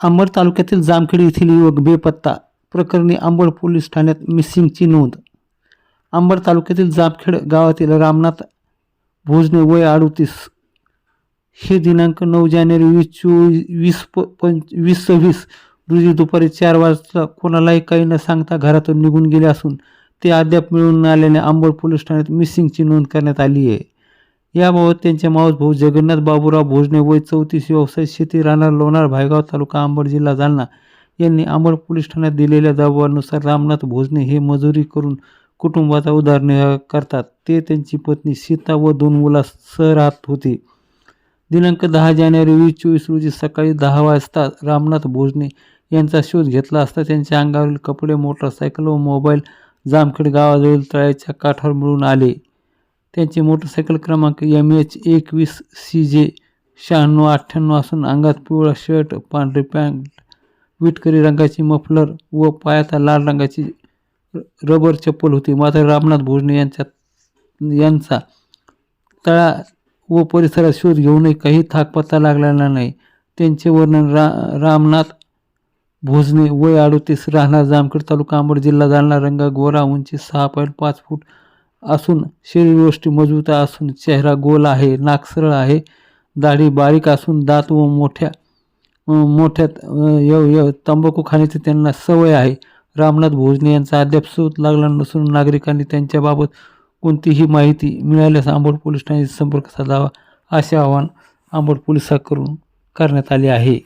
अंबड तालुक्यातील जामखेड येथील युवक बेपत्ता प्रकरणी अंबड पोलीस ठाण्यात मिसिंगची नोंद. अंबड तालुक्यातील जामखेड गावातील रामनाथ भोजने वय अडतीस. हे दिनांक नऊ जानेवारी वीस चोवीस वीस प पंच वीस सव्वीस रोजी दुपारी चार वाजता कोणालाही काही न सांगता घरातून निघून गेले असून ते अद्याप मिळून आलेल्या आल्याने पोलीस ठाण्यात मिसिंगची नोंद करण्यात आली आहे. याबाबत त्यांचे मावस भाऊ जगन्नाथ बाबूराव भोजने वय चौतीस व्यवसाय शेती राहणार लोणार भायगाव तालुका अंबड जिल्हा जालना. यांनी अंबड पोलीस ठाण्यात दिलेल्या जबाबानुसार रामनाथ भोजने हे मजुरी करून कुटुंबाचा उदारनिर्वाह करतात. ते त्यांची पत्नी सीता व दोन मुलासह राहत होते. दिनांक दहा जानेवारी वीस चोवीस रोजी सकाळी दहा वाजता रामनाथ भोजने यांचा शोध घेतला असता त्यांच्या अंगावरील कपडे मोटरसायकल व मोबाईल जामखेड गावाजवळील तळ्याच्या काठावर मिळून आले. त्यांचे मोटरसायकल क्रमांक एम एच एकवीस सी जे शहाण्णव अठ्ठ्याण्णव असून अंगात पिवळा शर्ट पांढरी पॅन्ट विटकरी रंगाची मफलर व पायात लाल रंगाची रबर चप्पल होती. मात्र रामनाथ भोजने यांच्या यांचा तळा व परिसरात शोध घेऊनही काही थाकपत्ता लागलेला नाही. त्यांचे वर्णन रा रामनाथ भोजने वय अडोतीस राहणार जामखेड तालुका अंबड जिल्हा जालना रंग गोरा उंची सहा पॉईंट पाच फूट असून शरीरवृष्टी मजबूत असून चेहरा गोल आहे नाक सरळ आहे दाढी बारीक असून दात व मोठ्या मोठ्यात य य तंबाखू खाण्याची त्यांना सवय आहे. रामनाथ भोजने यांचा अद्याप शोध लागला नसून नागरिकांनी त्यांच्याबाबत कोणतीही माहिती मिळाल्यास आंबोड पोलीस ठाण्याशी संपर्क साधावा असे आवाहन आंबोड पोलिसांकडून करण्यात आले आहे.